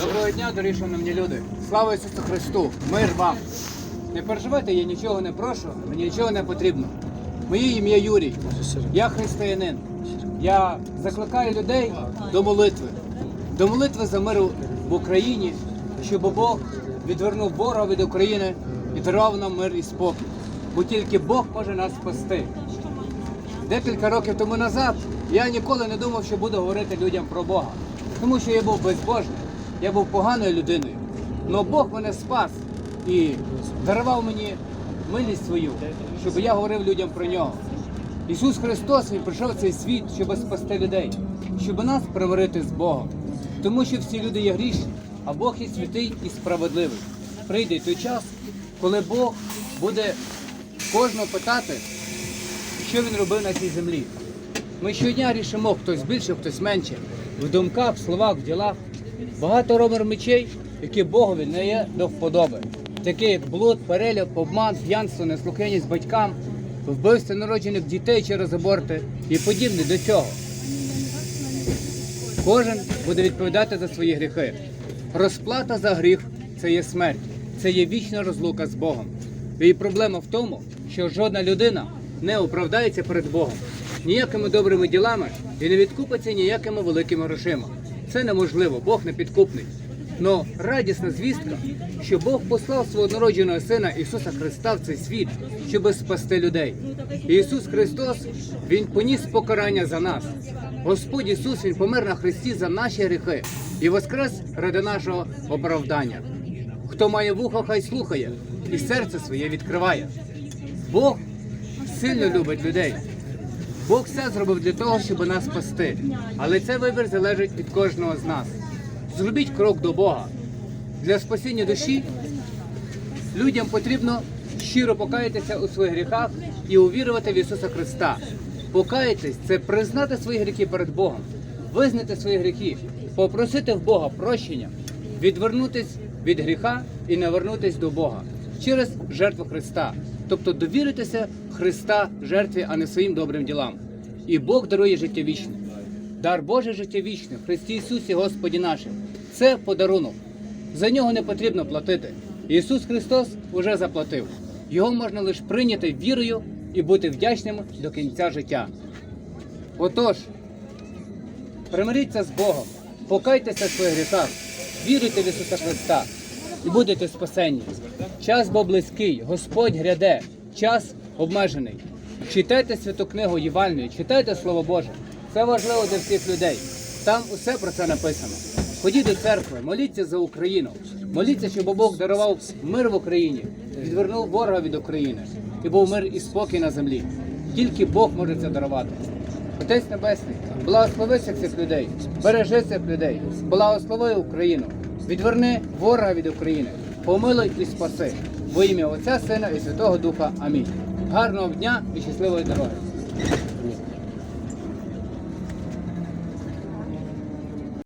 Доброго дня, дорогі шановні люди. Слава Ісусу Христу! Мир вам! Не переживайте, я нічого не прошу, мені нічого не потрібно. Моє ім'я Юрій. Я християнин. Я закликаю людей до молитви. До молитви за мир в Україні, щоб Бог відвернув ворога від України і дарував нам мир і спокій. Бо тільки Бог може нас спасти. Декілька років тому назад я ніколи не думав, що буду говорити людям про Бога. Тому що я був безбожний, я був поганою людиною. Але Бог мене спас і дарував мені милість свою, щоб я говорив людям про нього. Ісус Христос Він прийшов в цей світ, щоб спасти людей, щоб нас примирити з Богом. Тому що всі люди є грішні, а Бог є святий і справедливий. Прийде той час, коли Бог буде кожного питати, що він робив на цій землі. Ми щодня рішимо, хтось більше, хтось менше. В думках, в словах, в ділах. Багато робимо мечей, які Богові не є до вподоби. Такі як блуд, переляк, обман, п'янство, неслухняність батькам, вбивство народжених дітей через аборти і подібне до цього. Кожен буде відповідати за свої гріхи. Розплата за гріх це є смерть, це є вічна розлука з Богом. І проблема в тому, що жодна людина не оправдається перед Богом ніякими добрими ділами і не відкупиться ніякими великими грошима. Це неможливо, Бог не підкупний. Но радісна звістка, що Бог послав свого однородженого сина Ісуса Христа в цей світ, щоб спасти людей. Ісус Христос, Він поніс покарання за нас. Господь Ісус Він помер на Христі за наші гріхи і воскрес ради нашого оправдання. Хто має вухо, хай слухає, і серце своє відкриває. Бог сильно любить людей. Бог все зробив для того, щоб нас спасти. Але цей вибір залежить від кожного з нас. Зробіть крок до Бога. Для спасіння душі людям потрібно щиро покаятися у своїх гріхах і увірувати в Ісуса Христа. Покаятись це признати свої гріхи перед Богом, визнати свої гріхи, попросити в Бога прощення, відвернутись від гріха і навернутись до Бога через жертву Христа, тобто довіритися Христа жертві, а не своїм добрим ділам. І Бог дарує життя вічне. Дар Боже життя вічне в Христі Ісусі Господі нашим. Це подарунок. За нього не потрібно платити. Ісус Христос уже заплатив. Його можна лише прийняти вірою і бути вдячним до кінця життя. Отож, примиріться з Богом, покайтеся в своїх гріхах, віруйте в Ісуса Христа і будете спасені. Час бо близький, Господь гряде, час обмежений. Читайте святу книгу Євангелію, читайте Слово Боже. Це важливо для всіх людей. Там усе про це написано. Ходіть до церкви, моліться за Україну. Моліться, щоб Бог дарував мир в Україні, відвернув ворога від України і був мир і спокій на землі. Тільки Бог може це дарувати. Отець Небесний, благослови цих людей, бережи цих людей, благослови Україну, відверни ворога від України, помилуй і спаси. Во ім'я Отця, Сина і Святого Духа. Амінь. Гарного дня і щасливої дороги!